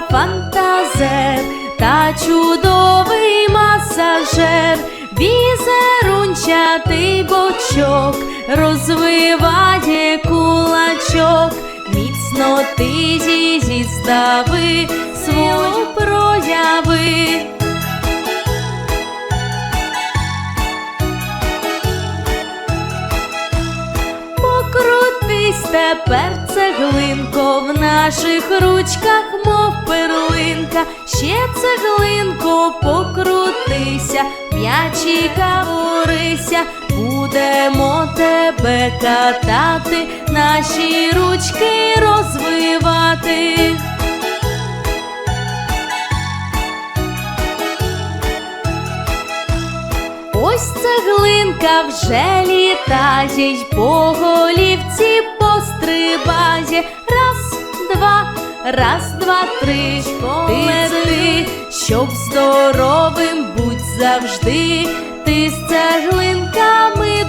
фантазер та чудовий масажер, візерунчатий бочок, розвиває кулачок, міцно ти зі стави свою тепер цеглинко в наших ручках, мов перлинка, ще цеглинко покрутися, м'ячика борися, будемо тебе катати, наші ручки розвивати. Ось цеглинка вже літає, по голівці пострибає. Раз, два, раз, два, три. Ти лети, щоб здоровим будь завжди. Ти з цеглинками